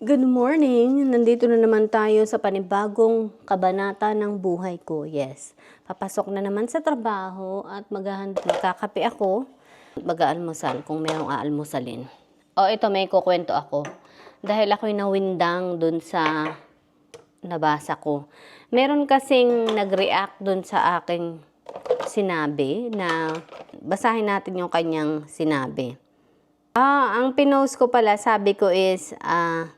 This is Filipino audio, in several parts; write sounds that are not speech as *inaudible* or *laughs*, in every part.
Good morning! Nandito na naman tayo sa panibagong kabanata ng buhay ko. Yes, papasok na naman sa trabaho at maghahanda. Magkakape ako mag-aalmusal kung mayroong aalmusalin. O ito, may kukwento ako. Dahil ako'y nawindang dun sa nabasa ko. Meron kasing nag-react dun sa aking sinabi na basahin natin yung kanyang sinabi. Ah, ang pinost ko pala, sabi ko is, ah,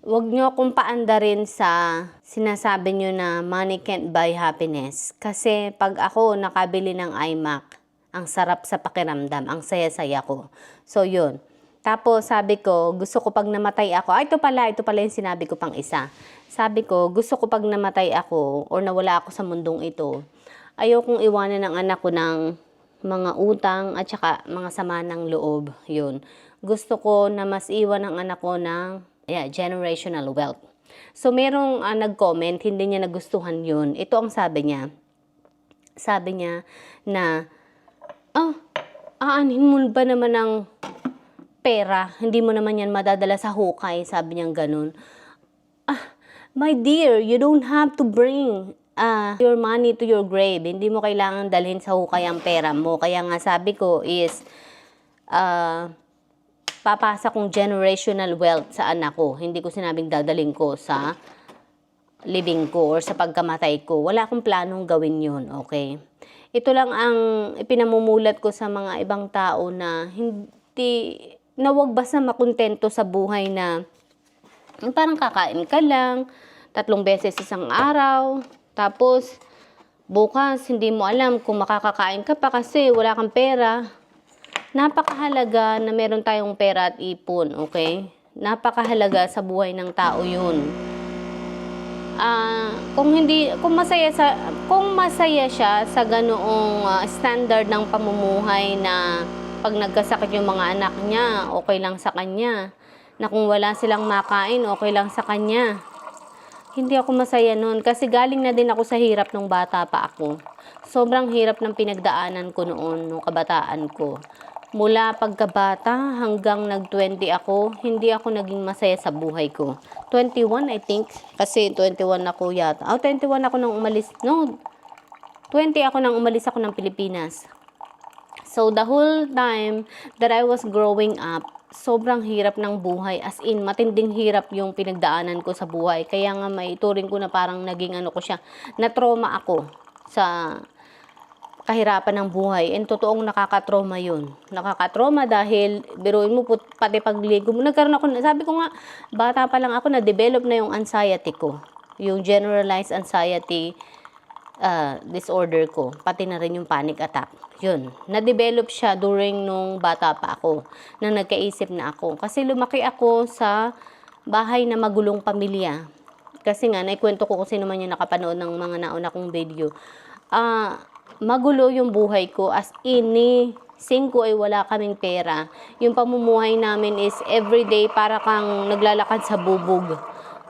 wag nyo akong paandarin sa sinasabi nyo na money can't buy happiness. Kasi pag ako nakabili ng iMac, ang sarap sa pakiramdam, ang saya-saya ko. So, yun. Tapos, sabi ko, gusto ko pag namatay ako, ay, ito pala, ito pala yung sinabi ko pang isa. Sabi ko, gusto ko pag namatay ako or nawala ako sa mundong ito, ayokong iwanan ng anak ko ng mga utang at saka mga sama ng loob. Yun. Gusto ko na mas iwan ang anak ko ng yeah, generational wealth. So, merong ah, nag-comment, hindi niya nagustuhan yun. Ito ang sabi niya. Sabi niya na, ah, aanhin mo ba naman ng pera? Hindi mo naman yan madadala sa hukay. Sabi niya ganun. Ah, my dear, you don't have to bring ah, your money to your grave. Hindi mo kailangan dalhin sa hukay ang pera mo. Kaya nga sabi ko is, ah, papasa kong generational wealth sa anak ko. Hindi ko sinabing dadaling ko sa living ko or sa pagkamatay ko. Wala akong planong gawin yun, okay? Ito lang ang ipinamumulat ko sa mga ibang tao na hindi, na wag basta makontento sa buhay na parang kakain ka lang, tatlong beses isang araw, tapos bukas hindi mo alam kung makakakain ka pa kasi wala kang pera. Napakahalaga na meron tayong pera at ipon, okay? Napakahalaga sa buhay ng tao yun. Ah, kung hindi kung masaya sa kung masaya siya sa ganoong ah, standard ng pamumuhay na pag nagkasakit yung mga anak niya, okay lang sa kanya. Na kung wala silang makain, okay lang sa kanya. Hindi ako masaya noon kasi galing na din ako sa hirap nung bata pa ako. Sobrang hirap ng pinagdaanan ko noon, nung kabataan ko. Mula pagkabata hanggang nag-20 ako, hindi ako naging masaya sa buhay ko. 21 I think, kasi 21 ako yata. Oh, 21 ako nang umalis. No, 20 ako nang umalis ako ng Pilipinas. So, the whole time that I was growing up, sobrang hirap ng buhay. As in, matinding hirap yung pinagdaanan ko sa buhay. Kaya nga may ituring ko na parang naging ano ko siya, na-trauma ako sa kahirapan ng buhay. And totoong nakakatrauma yun. Nakakatrauma dahil, biruin mo, pati pagligo mo, nagkaroon ako, sabi ko nga, bata pa lang ako, na-develop na yung anxiety ko. Yung generalized anxiety uh, disorder ko, pati na rin yung panic attack. Yun, na-develop siya during nung bata pa ako, na nagkaisip na ako. Kasi lumaki ako sa bahay na magulong pamilya. Kasi nga, naikwento ko kung sino man yung nakapanood ng mga nauna kong video. Ah, magulo yung buhay ko as in ni singko ay wala kaming pera. Yung pamumuhay namin is everyday para kang naglalakad sa bubog.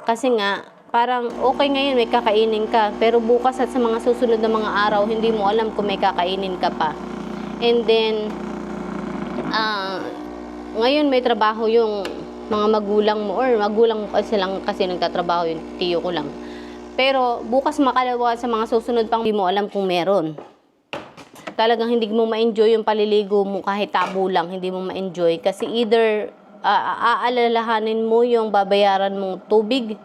Kasi nga, parang okay ngayon may kakainin ka, pero bukas at sa mga susunod na mga araw, hindi mo alam kung may kakainin ka pa. And then, ah, ngayon may trabaho yung mga magulang mo, or magulang mo kasi kasi nagtatrabaho yung tiyo ko lang. Pero bukas makalawa sa mga susunod pang hindi mo alam kung meron. Talagang hindi mo ma-enjoy yung paliligo mo kahit tabo lang, hindi mo ma-enjoy. Kasi either ah, aalalahanin mo yung babayaran mong tubig,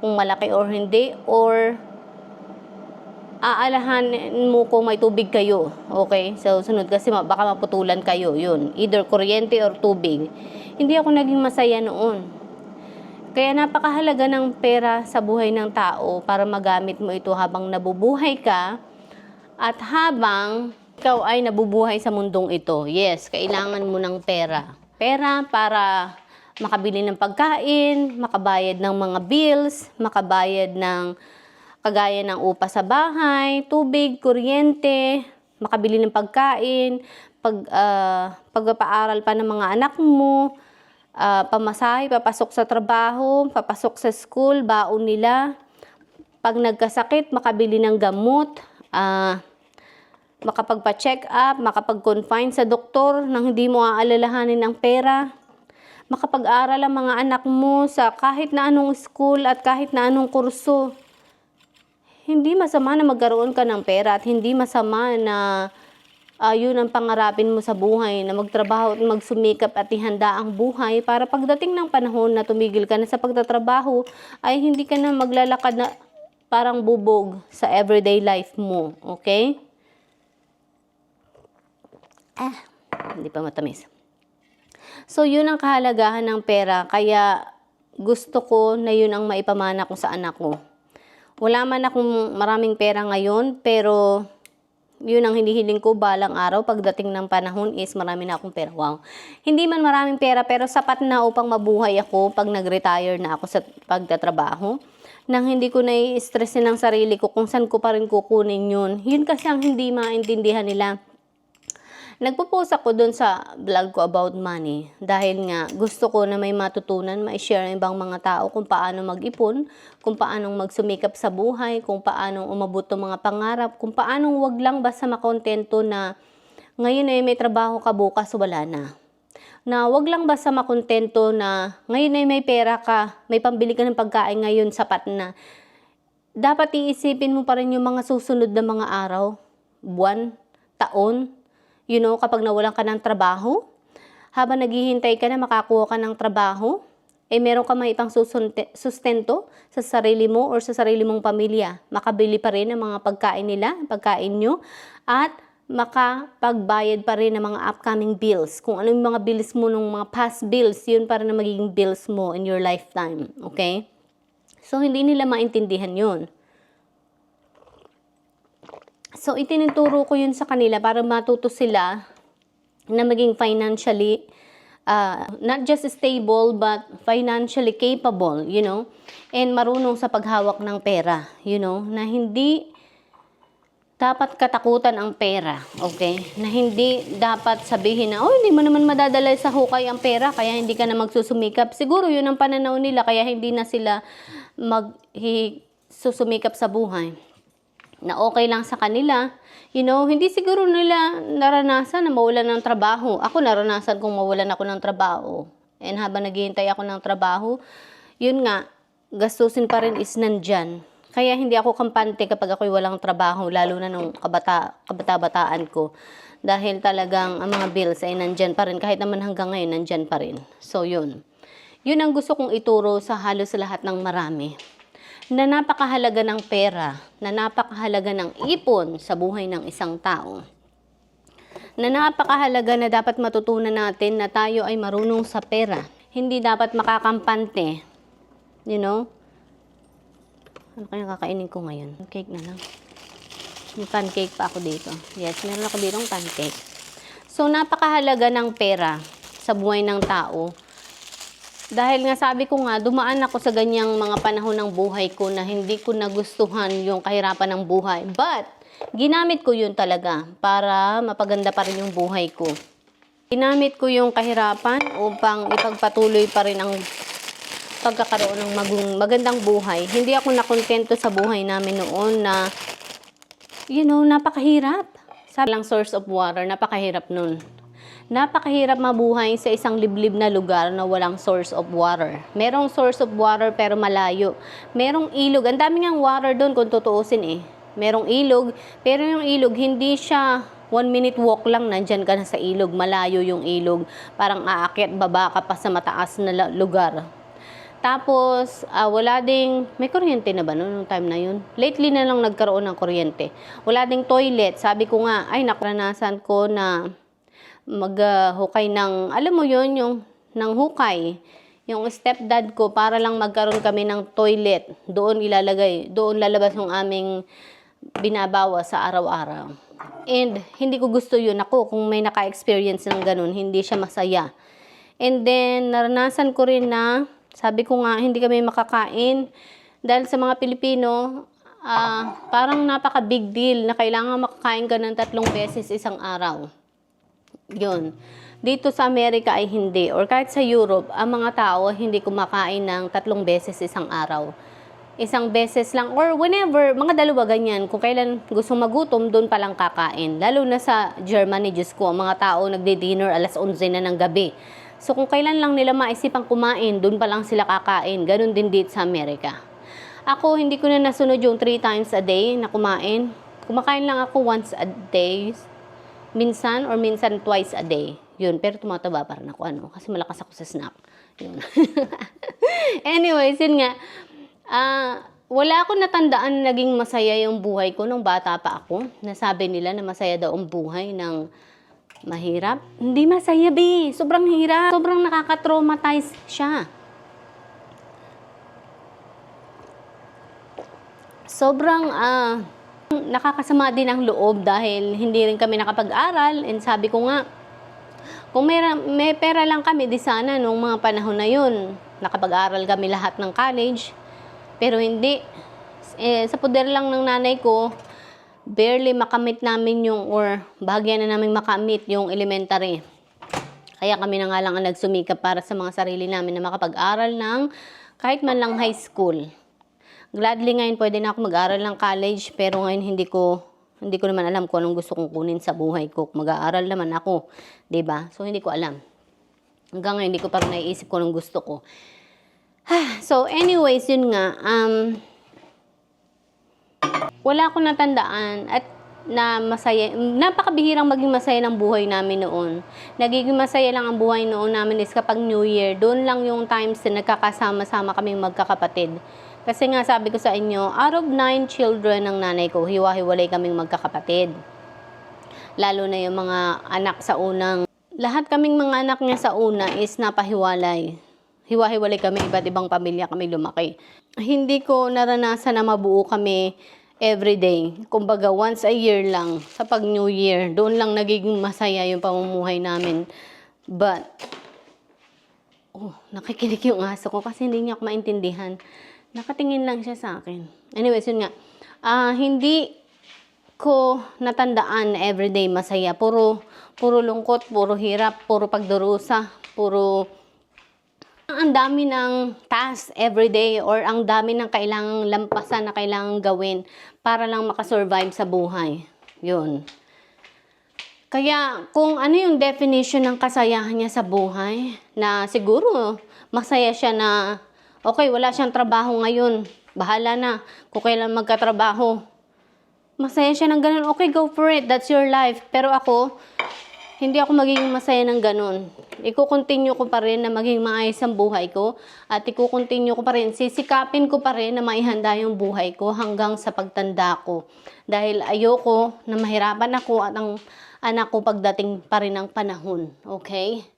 kung malaki or hindi, or aalahanin mo kung may tubig kayo. Okay? So, sunod kasi baka maputulan kayo. Yun. Either kuryente or tubig. Hindi ako naging masaya noon. Kaya napakahalaga ng pera sa buhay ng tao para magamit mo ito habang nabubuhay ka at habang ikaw ay nabubuhay sa mundong ito. Yes, kailangan mo ng pera. Pera para makabili ng pagkain, makabayad ng mga bills, makabayad ng kagaya ng upa sa bahay, tubig, kuryente, makabili ng pagkain, pag, ah, pagpapaaral pa ng mga anak mo, ah, pamasahe, papasok sa trabaho, papasok sa school, baon nila. Pag nagkasakit, makabili ng gamot, ah, makapagpa-check up, makapag-confine sa doktor nang hindi mo aalalahanin ang pera. makapag-aral ang mga anak mo sa kahit na anong school at kahit na anong kurso. Hindi masama na magkaroon ka ng pera at hindi masama na ah, yun ang pangarapin mo sa buhay, na magtrabaho at magsumikap at ihanda ang buhay para pagdating ng panahon na tumigil ka na sa pagtatrabaho, ay hindi ka na maglalakad na parang bubog sa everyday life mo. Okay? Ah, hindi pa matamis. So, yun ang kahalagahan ng pera. Kaya, gusto ko na yun ang maipamana ko sa anak ko. Wala man akong maraming pera ngayon, pero yun ang hinihiling ko balang araw pagdating ng panahon is marami na akong pera. Wow. Hindi man maraming pera pero sapat na upang mabuhay ako pag nag-retire na ako sa pagtatrabaho. Nang hindi ko nai-stressin ng sarili ko kung saan ko pa rin kukunin yun. Yun kasi ang hindi maintindihan nila. Nagpo-post ako doon sa vlog ko about money dahil nga gusto ko na may matutunan, ma-share ng ibang mga tao kung paano mag-ipon, kung paano magsumikap sa buhay, kung paano umabot ng mga pangarap, kung paano wag lang basta makontento na ngayon ay may trabaho ka bukas wala na. Na wag lang basta makontento na ngayon ay may pera ka, may pambili ka ng pagkain ngayon sapat na. Dapat iisipin mo pa rin yung mga susunod na mga araw, buwan, taon, You know, kapag nawalan ka ng trabaho, habang naghihintay ka na makakuha ka ng trabaho, eh meron ka may susunte- sustento sa sarili mo or sa sarili mong pamilya. Makabili pa rin ng mga pagkain nila, pagkain nyo, at makapagbayad pa rin ng mga upcoming bills. Kung ano yung mga bills mo nung mga past bills, yun para na magiging bills mo in your lifetime. Okay? So, hindi nila maintindihan yun. So, itinuturo ko yun sa kanila para matuto sila na maging financially, uh, not just stable, but financially capable, you know, and marunong sa paghawak ng pera, you know, na hindi dapat katakutan ang pera, okay? Na hindi dapat sabihin na, oh, hindi mo naman madadala sa hukay ang pera, kaya hindi ka na magsusumikap. Siguro yun ang pananaw nila, kaya hindi na sila mag susumikap sa buhay na okay lang sa kanila. You know, hindi siguro nila naranasan na mawalan ng trabaho. Ako naranasan kong mawalan ako ng trabaho. And habang naghihintay ako ng trabaho, yun nga, gastusin pa rin is nandyan. Kaya hindi ako kampante kapag ako'y walang trabaho, lalo na nung kabata, kabata-bataan ko. Dahil talagang ang mga bills ay nandyan pa rin. Kahit naman hanggang ngayon, nandyan pa rin. So, yun. Yun ang gusto kong ituro sa halos lahat ng marami na napakahalaga ng pera, na napakahalaga ng ipon sa buhay ng isang tao. Na napakahalaga na dapat matutunan natin na tayo ay marunong sa pera. Hindi dapat makakampante. You know? Ano kaya kakainin ko ngayon? Cake na lang. May pancake pa ako dito. Yes, meron ako dito pancake. So, napakahalaga ng pera sa buhay ng tao dahil nga sabi ko nga, dumaan ako sa ganyang mga panahon ng buhay ko na hindi ko nagustuhan yung kahirapan ng buhay. But, ginamit ko yun talaga para mapaganda pa rin yung buhay ko. Ginamit ko yung kahirapan upang ipagpatuloy pa rin ang pagkakaroon ng maging magandang buhay. Hindi ako nakontento sa buhay namin noon na, you know, napakahirap. Sabi lang source of water, napakahirap nun napakahirap mabuhay sa isang liblib na lugar na walang source of water. Merong source of water pero malayo. Merong ilog. Ang dami ngang water doon kung tutuusin eh. Merong ilog, pero yung ilog hindi siya one minute walk lang, nandyan ka na sa ilog. Malayo yung ilog. Parang aakyat baba ka pa sa mataas na lugar. Tapos, uh, wala ding, may kuryente na ba noong time na yun? Lately na lang nagkaroon ng kuryente. Wala ding toilet. Sabi ko nga, ay nakaranasan ko na maghukay ng, alam mo yon yung ng hukay. Yung stepdad ko, para lang magkaroon kami ng toilet, doon ilalagay, doon lalabas yung aming binabawa sa araw-araw. And hindi ko gusto yun ako, kung may naka-experience ng ganun, hindi siya masaya. And then, naranasan ko rin na, sabi ko nga, hindi kami makakain. Dahil sa mga Pilipino, uh, parang napaka-big deal na kailangan makakain ka ng tatlong beses isang araw. Yun. Dito sa Amerika ay hindi. Or kahit sa Europe, ang mga tao hindi kumakain ng tatlong beses isang araw. Isang beses lang or whenever, mga dalawa ganyan. Kung kailan gusto magutom, doon pa lang kakain. Lalo na sa Germany, Diyos ko, ang mga tao nagde-dinner alas 11 na ng gabi. So kung kailan lang nila maisipang kumain, doon pa lang sila kakain. Ganon din dito sa Amerika. Ako, hindi ko na nasunod yung 3 times a day na kumain. Kumakain lang ako once a day. Minsan or minsan twice a day. Yun, pero tumataba pa rin ako ano, kasi malakas ako sa snack. Yun. *laughs* Anyways, yun nga. Ah, wala akong natandaan na naging masaya yung buhay ko nung bata pa ako. Nasabi nila na masaya daw ang buhay ng mahirap. Hindi masaya, be. Sobrang hirap. Sobrang nakaka-traumatize siya. Sobrang ah, nakakasama din ang loob dahil hindi rin kami nakapag-aral. And sabi ko nga, kung may, may pera lang kami, di sana nung mga panahon na yun, nakapag-aral kami lahat ng college. Pero hindi. Eh, sa poder lang ng nanay ko, barely makamit namin yung, or bahagya na namin makamit yung elementary. Kaya kami na nga lang ang nagsumikap para sa mga sarili namin na makapag-aral ng kahit man lang high school. Gladly ngayon pwede na ako mag-aral ng college pero ngayon hindi ko hindi ko naman alam kung anong gusto kong kunin sa buhay ko. Mag-aaral naman ako, 'di ba? So hindi ko alam. Hanggang ngayon hindi ko pa naiisip kung anong gusto ko. so anyways, yun nga um wala akong natandaan at na masaya, napakabihirang maging masaya ng buhay namin noon. Nagiging masaya lang ang buhay noon namin is kapag New Year, doon lang yung times na nagkakasama-sama kaming magkakapatid. Kasi nga sabi ko sa inyo, out of nine children ng nanay ko, hiwa-hiwalay kaming magkakapatid. Lalo na yung mga anak sa unang, lahat kaming mga anak niya sa una is napahiwalay. Hiwa-hiwalay kami, iba't ibang pamilya kami lumaki. Hindi ko naranasan na mabuo kami every day. Kumbaga, once a year lang, sa pag New Year, doon lang nagiging masaya yung pamumuhay namin. But, oh, nakikinig yung aso ko kasi hindi niya ako maintindihan. Nakatingin lang siya sa akin. Anyways, yun nga. Ah, hindi ko natandaan na everyday masaya. Puro, puro lungkot, puro hirap, puro pagdurusa, puro ang dami ng task everyday or ang dami ng kailangang lampasan na kailangang gawin para lang makasurvive sa buhay. Yun. Kaya kung ano yung definition ng kasayahan niya sa buhay, na siguro masaya siya na okay, wala siyang trabaho ngayon. Bahala na kung kailan magkatrabaho. Masaya siya ng ganun. Okay, go for it. That's your life. Pero ako, hindi ako magiging masaya ng ganun. Iko-continue ko pa rin na maging maayos ang buhay ko at iko-continue ko pa rin, sisikapin ko pa rin na maihanda yung buhay ko hanggang sa pagtanda ko. Dahil ayoko na mahirapan ako at ang anak ko pagdating pa rin ng panahon. Okay?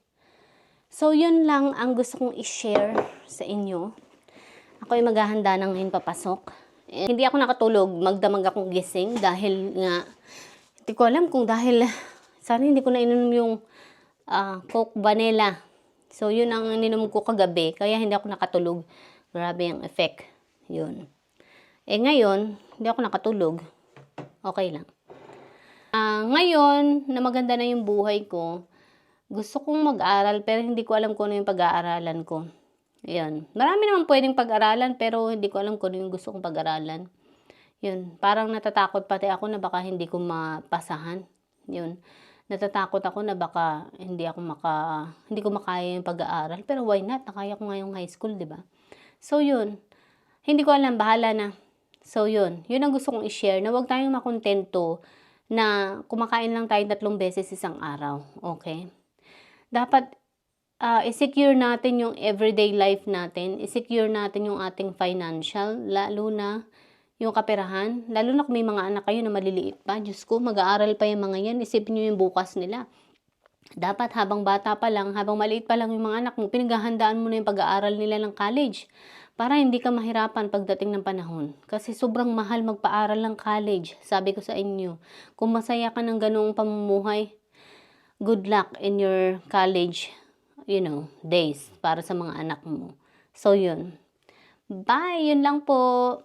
So, yun lang ang gusto kong i-share sa inyo. Ako ay maghahanda ng ngayon papasok. Eh, hindi ako nakatulog, magdamag akong gising dahil nga, hindi ko alam kung dahil sana hindi ko na ininom yung ah, Coke Vanilla. So, yun ang ininom ko kagabi. Kaya hindi ako nakatulog. Grabe ang effect. Yun. Eh, ngayon, hindi ako nakatulog. Okay lang. Ah, ngayon, na maganda na yung buhay ko, gusto kong mag-aral pero hindi ko alam kung ano yung pag-aaralan ko. Ayan. Marami naman pwedeng pag-aralan pero hindi ko alam kung ano yung gusto kong pag-aralan. Yun. Parang natatakot pati ako na baka hindi ko mapasahan. Yun natatakot ako na baka hindi ako maka hindi ko makaya yung pag-aaral pero why not nakaya ko ngayong high school di ba so yun hindi ko alam bahala na so yun yun ang gusto kong i-share na wag tayong makontento na kumakain lang tayo tatlong beses isang araw okay dapat uh, i-secure natin yung everyday life natin i-secure natin yung ating financial lalo na yung kaperahan. Lalo na kung may mga anak kayo na maliliit pa. Diyos ko, mag-aaral pa yung mga yan. Isipin nyo yung bukas nila. Dapat habang bata pa lang, habang maliit pa lang yung mga anak mo, pinaghahandaan mo na yung pag-aaral nila ng college. Para hindi ka mahirapan pagdating ng panahon. Kasi sobrang mahal magpaaral ng college. Sabi ko sa inyo, kung masaya ka ng ganoong pamumuhay, good luck in your college, you know, days para sa mga anak mo. So, yun. Bye! Yun lang po.